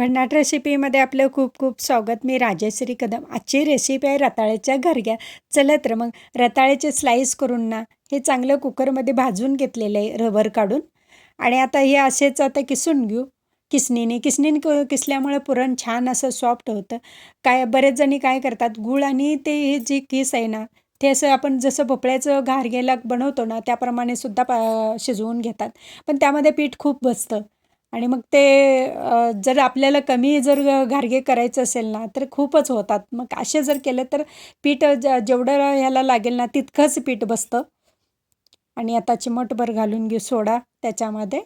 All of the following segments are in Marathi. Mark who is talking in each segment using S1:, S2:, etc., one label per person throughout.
S1: भन्नाट रेसिपीमध्ये आपलं खूप खूप स्वागत. मी राजेश्री कदम. आजची रेसिपी आहे रताळ्याच्या घरग्या. चला तर मग रताळ्याचे स्लाईस करून ना हे चांगलं कुकरमध्ये भाजून घेतलेलं आहे रबर काढून. आणि आता हे असेच आता किसून घेऊ. किसणीने किसणीने क किसल्यामुळे पुरण छान असं सॉफ्ट होतं. काय बरेच जणी काय करतात गूळ आणि ते हे जे किस आहे ना ते असं आपण जसं भोपळ्याचं घारगेला बनवतो ना त्याप्रमाणे सुद्धा पा शिजवून घेतात. पण त्यामध्ये पीठ खूप बसतं. आणि मग ते जर आपल्याला कमी जर घारगे करायचं असेल ना तर खूपच होतात. मग असे जर केले तर पीठ ज जेवढं ह्याला लागेल ना तितकंच पीठ बसतं. आणि आता चिमटभर घालून घेऊ सोडा त्याच्यामध्ये.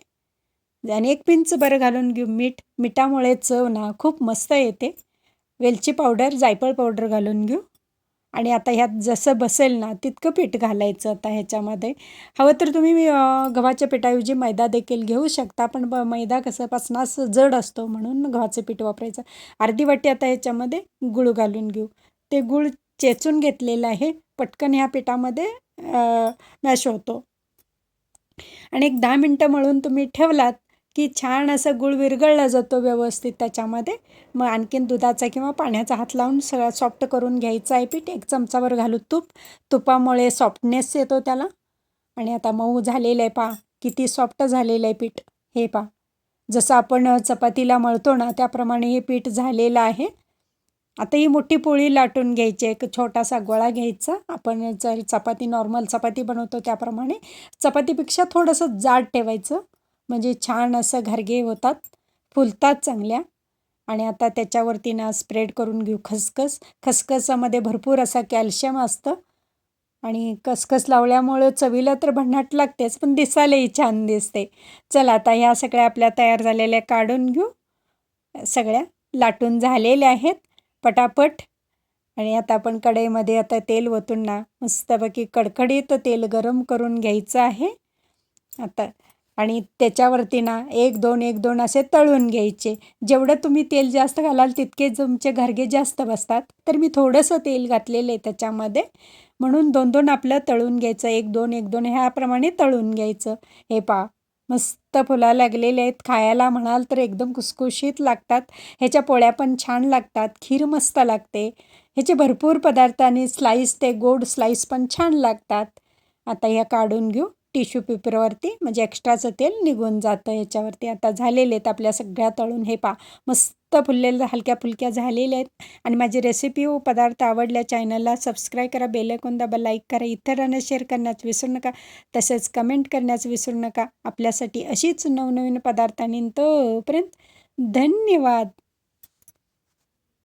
S1: आणि एक पिंच बरं घालून घेऊ मीठ. मिठामुळे चव ना खूप मस्त येते. वेलची पावडर जायफळ पावडर घालून घेऊ. आणि आता ह्यात जसं बसेल ना तितकं पीठ घालायचं आता ह्याच्यामध्ये. हवं तर तुम्ही गव्हाच्या पिठाऐवजी मैदा देखील घेऊ शकता पण ब मैदा कसं पासनास जड असतो म्हणून गव्हाचं पीठ वापरायचं. अर्धी वाटी आता ह्याच्यामध्ये गुळ घालून घेऊ. ते गुळ चेचून घेतलेलं आहे पटकन ह्या पिठामध्ये मॅश होतो. आणि एक दहा मिनटं मळून तुम्ही ठेवलात की छान असं गुळ विरघळला जातो व्यवस्थित त्याच्यामध्ये. मग आणखीन दुधाचा किंवा पाण्याचा हात लावून सगळा सॉफ्ट करून घ्यायचं आहे पीठ. एक चमचावर घालू तूप. तुपामुळे सॉफ्टनेस येतो त्याला. आणि आता मऊ झालेलं आहे पा किती सॉफ्ट झालेलं आहे पीठ. हे पा जसं आपण चपातीला मळतो ना त्याप्रमाणे हे पीठ झालेलं आहे. आता ही मोठी पोळी लाटून घ्यायची एक छोटासा गोळा घ्यायचा. आपण जर चपाती नॉर्मल चपाती बनवतो त्याप्रमाणे. चपातीपेक्षा थोडंसं जाड ठेवायचं. म्हणजे छान असं घरगे होतात फुलतात चांगल्या. आणि आता त्याच्यावरती ना स्प्रेड करून घेऊ खसखस. खसखसामध्ये भरपूर असा कॅल्शियम असतं. आणि खसखस लावल्यामुळं चवीला तर भन्नाट लागतेच पण दिसायलाही छान दिसते. चला आता ह्या सगळ्या आपल्या तयार झालेल्या काढून घेऊ. सगळ्या लाटून झालेल्या आहेत पटापट. आणि आता आपण कढईमध्ये आता तेल ओतून ना मस्तपैकी कडकडीत तेल गरम करून घ्यायचं आहे. आता आणि त्याच्यावरती ना एक दोन एक दोन असे तळून घ्यायचे. जेवढं तुम्ही तेल जास्त घालाल तितके तुमचे घरगे जास्त बसतात. तर मी थोडंसं तेल घातलेलं आहे त्याच्यामध्ये. म्हणून दोन दोन आपलं तळून घ्यायचं. एक दोन एक दोन ह्याप्रमाणे तळून घ्यायचं. हे पा मस्त फुला लागलेले आहेत. खायला म्हणाल तर एकदम कुसकुशीत लागतात. ह्याच्या पोळ्या पण छान लागतात. खीर मस्त लागते. ह्याचे भरपूर पदार्थ आणि स्लाईस ते गोड स्लाईस पण छान लागतात. आता ह्या काढून घेऊ. टिश्यू पेपरवरती म्हणजे एक्स्ट्राचं तेल निघून जातं याच्यावरती. आता झालेले आहेत आपल्या सगळ्या तळून. हे पा मस्त फुललेलं हलक्या फुलक्या झालेल्या आहेत. आणि माझी रेसिपी व हो, पदार्थ आवडल्या चॅनलला सबस्क्राईब करा बेलकून दाबा लाईक करा इतरांना शेअर करण्यास विसरू नका. तसेच कमेंट करण्यास विसरू नका. आपल्यासाठी अशीच नवनवीन पदार्थांनी तोपर्यंत धन्यवाद!